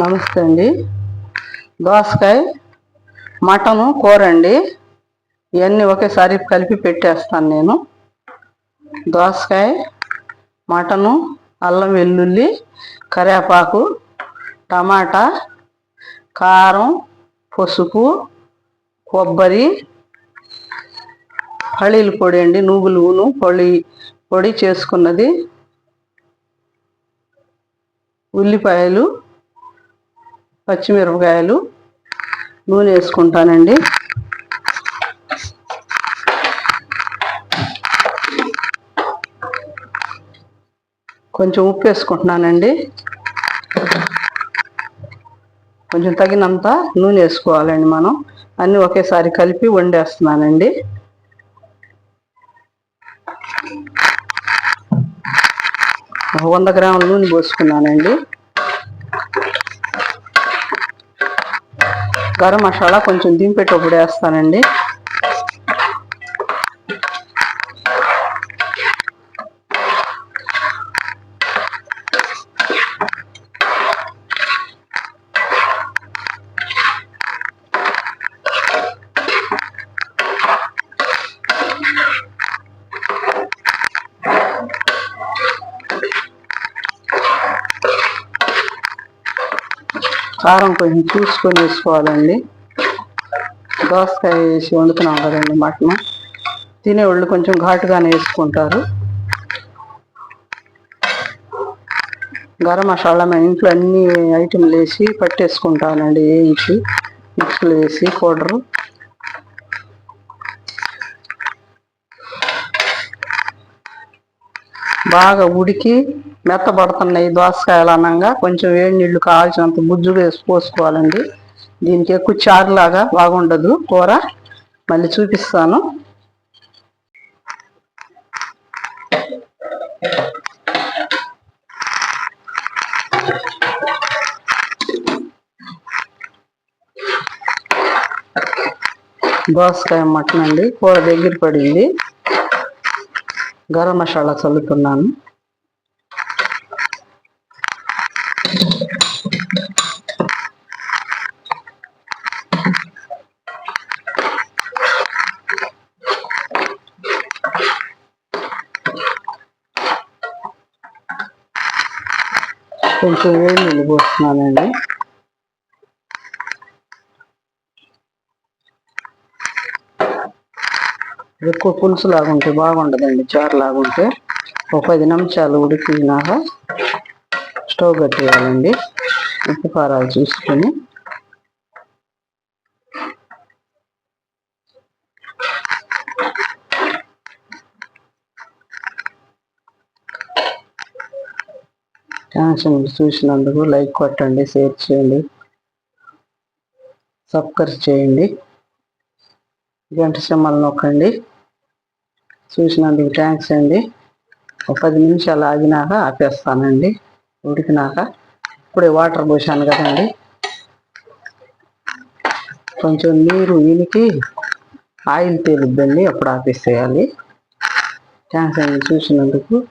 నమస్తే అండి. దోసకాయ మటను కూర అండి ఇవన్నీ ఒకేసారి కలిపి పెట్టేస్తాను నేను. దోసకాయ మటను అల్లం వెల్లుల్లి కరివేపాకు టమాటా కారం పసుపు కొబ్బరి పళ్ళీల పొడి అండి. నువ్వులు నూనె పొడి పొడి చేసుకున్నది. ఉల్లిపాయలు పచ్చిమిరపకాయలు నూనె వేసుకుంటానండి. కొంచెం ఉప్పు వేసుకుంటున్నానండి. కొంచెం తగినంత నూనె వేసుకోవాలండి మనం. అన్నీ ఒకేసారి కలిపి వండేస్తున్నానండి. వంద గ్రాముల నూనె పోసుకున్నానండి. గరం మసాలా కొంచెం దింపేటప్పుడు వేస్తానండి. కారం కొంచెం చూసుకొని వేసుకోవాలండి. దోసకాయ వేసి వండుతున్నాం కదండి మటన్ తినేవాళ్ళు కొంచెం ఘాటుగానే వేసుకుంటారు. గరం మసాలా మా ఇంట్లో అన్ని ఐటెంలు వేసి పట్టేసుకుంటానండి వేయించి మిక్స్లు వేసి పౌడరు. బాగా ఉడికి మెత్తబడుతున్నాయి దోసకాయలు అనంగా కొంచెం వేడి నీళ్ళు కావాల్సినంత బుజ్జుగా వేసి పోసుకోవాలండి. దీనికి ఎక్కువ చారులాగా బాగుండదు కూర. మళ్ళీ చూపిస్తాను. దోసకాయ మటన్ అండి కూర దగ్గర పడింది. గరం మసాలా చల్లుతున్నాను. కొంచెం వేడి నీళ్ళు పోస్తున్నానండి ఎక్కువ పులుసు లాగుంటే బాగుండదండి చారు లాగుంటే. ఒక పది నిమిషాలు ఉడికినాక స్టవ్ కట్టేయాలండి. ఉప్పు కారాలు చూసుకొని థ్యాంక్స్ చూసినందుకు. లైక్ కొట్టండి షేర్ చేయండి. సబ్స్క్రైబ్ చేయండి. గంట సింహలు నొక్కండి. చూసినందుకు థ్యాంక్స్ అండి. ఒక పది నిమిషాలు ఆగినాక ఆపేస్తానండి. ఉడికినాక ఇప్పుడే వాటర్ పోసాను కదండి. కొంచెం నీరు ఇనికి ఆయిల్ తేలుద్దండి అప్పుడు ఆపేసేయాలి. థ్యాంక్స్ అండి చూసినందుకు.